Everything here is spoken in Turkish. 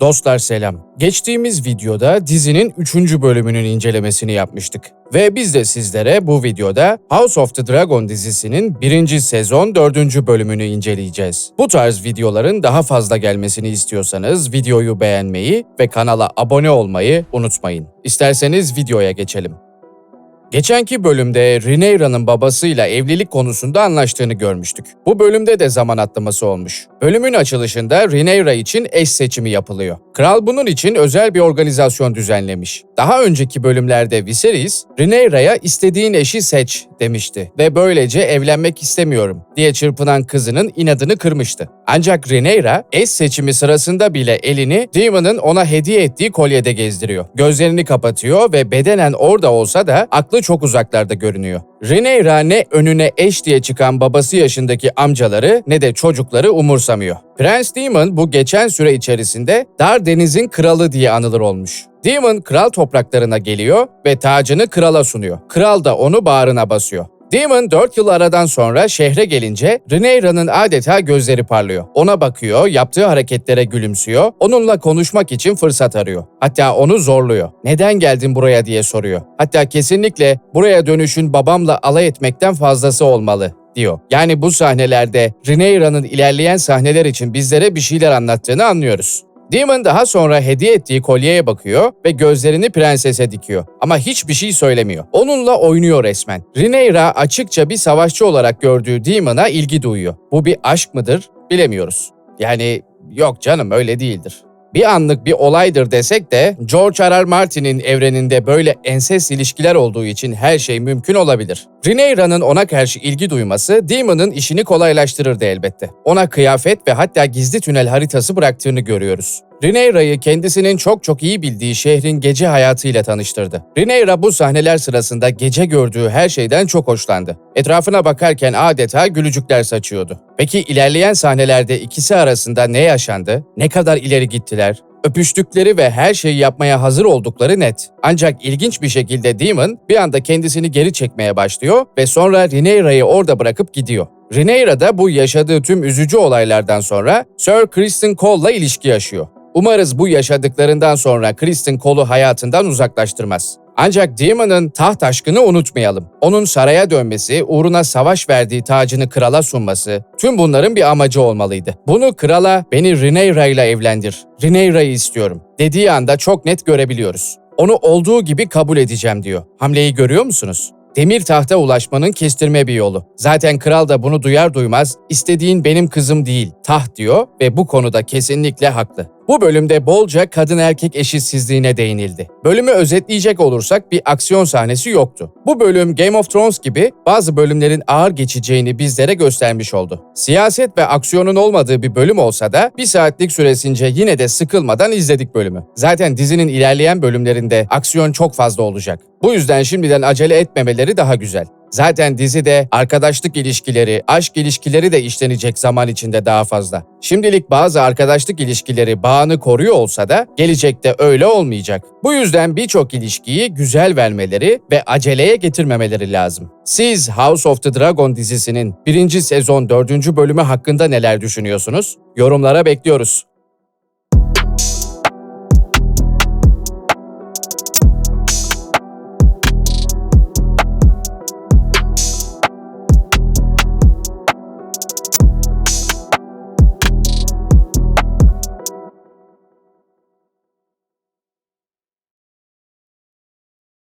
Dostlar selam. Geçtiğimiz videoda dizinin 3. bölümünün incelemesini yapmıştık. Ve biz de sizlere bu videoda House of the Dragon dizisinin 1. sezon 4. bölümünü inceleyeceğiz. Bu tarz videoların daha fazla gelmesini istiyorsanız videoyu beğenmeyi ve kanala abone olmayı unutmayın. İsterseniz videoya geçelim. Geçenki bölümde Rhaenyra'nın babasıyla evlilik konusunda anlaştığını görmüştük. Bu bölümde de zaman atlaması olmuş. Bölümün açılışında Rhaenyra için eş seçimi yapılıyor. Kral bunun için özel bir organizasyon düzenlemiş. Daha önceki bölümlerde Viserys, Rhaenyra'ya istediğin eşi seç demişti ve böylece evlenmek istemiyorum diye çırpınan kızının inadını kırmıştı. Ancak Rhaenyra eş seçimi sırasında bile elini Daemon'ın ona hediye ettiği kolyede gezdiriyor. Gözlerini kapatıyor ve bedenen orada olsa da aklı çok uzaklarda görünüyor. Rhaenyra ne önüne eş diye çıkan babası yaşındaki amcaları ne de çocukları umursamıyor. Prens Daemon bu geçen süre içerisinde Dar Deniz'in kralı diye anılır olmuş. Daemon kral topraklarına geliyor ve tacını krala sunuyor. Kral da onu bağrına basıyor. Daemon 4 yıl aradan sonra şehre gelince Rhaenyra'nın adeta gözleri parlıyor. Ona bakıyor, yaptığı hareketlere gülümsüyor, onunla konuşmak için fırsat arıyor. Hatta onu zorluyor. Neden geldin buraya diye soruyor. Hatta kesinlikle buraya dönüşün babamla alay etmekten fazlası olmalı diyor. Yani bu sahnelerde Rhaenyra'nın ilerleyen sahneler için bizlere bir şeyler anlattığını anlıyoruz. Demon daha sonra hediye ettiği kolyeye bakıyor ve gözlerini prensese dikiyor. Ama hiçbir şey söylemiyor. Onunla oynuyor resmen. Rhaenyra açıkça bir savaşçı olarak gördüğü Demon'a ilgi duyuyor. Bu bir aşk mıdır? Bilemiyoruz. Yani yok canım öyle değildir. Bir anlık bir olaydır desek de George R. R. Martin'in evreninde böyle ensest ilişkiler olduğu için her şey mümkün olabilir. Rhaenyra'nın ona karşı ilgi duyması Daemon'ın işini kolaylaştırırdı elbette. Ona kıyafet ve hatta gizli tünel haritası bıraktığını görüyoruz. Rhaenyra'yı kendisinin çok çok iyi bildiği şehrin gece hayatıyla tanıştırdı. Rhaenyra bu sahneler sırasında gece gördüğü her şeyden çok hoşlandı. Etrafına bakarken adeta gülücükler saçıyordu. Peki ilerleyen sahnelerde ikisi arasında ne yaşandı? Ne kadar ileri gittiler? Öpüştükleri ve her şeyi yapmaya hazır oldukları net. Ancak ilginç bir şekilde Demon bir anda kendisini geri çekmeye başlıyor ve sonra Rhaenyra'yı orada bırakıp gidiyor. Rhaenyra da bu yaşadığı tüm üzücü olaylardan sonra Sir Criston Cole'la ilişki yaşıyor. Umarız bu yaşadıklarından sonra Kristen Cole'u hayatından uzaklaştırmaz. Ancak Daemon'ın taht aşkını unutmayalım. Onun saraya dönmesi, uğruna savaş verdiği tacını krala sunması, tüm bunların bir amacı olmalıydı. Bunu krala beni Rhaenyra ile evlendir, Rhaenyra'yı istiyorum dediği anda çok net görebiliyoruz. Onu olduğu gibi kabul edeceğim diyor. Hamleyi görüyor musunuz? Demir tahta ulaşmanın kestirme bir yolu. Zaten kral da bunu duyar duymaz istediğin benim kızım değil taht diyor ve bu konuda kesinlikle haklı. Bu bölümde bolca kadın erkek eşitsizliğine değinildi. Bölümü özetleyecek olursak bir aksiyon sahnesi yoktu. Bu bölüm Game of Thrones gibi bazı bölümlerin ağır geçeceğini bizlere göstermiş oldu. Siyaset ve aksiyonun olmadığı bir bölüm olsa da bir saatlik süresince yine de sıkılmadan izledik bölümü. Zaten dizinin ilerleyen bölümlerinde aksiyon çok fazla olacak. Bu yüzden şimdiden acele etmemeleri daha güzel. Zaten dizide arkadaşlık ilişkileri, aşk ilişkileri de işlenecek zaman içinde daha fazla. Şimdilik bazı arkadaşlık ilişkileri bağını koruyor olsa da gelecekte öyle olmayacak. Bu yüzden birçok ilişkiyi güzel vermeleri ve aceleye getirmemeleri lazım. Siz House of the Dragon dizisinin 1. sezon 4. bölümü hakkında neler düşünüyorsunuz? Yorumlara bekliyoruz.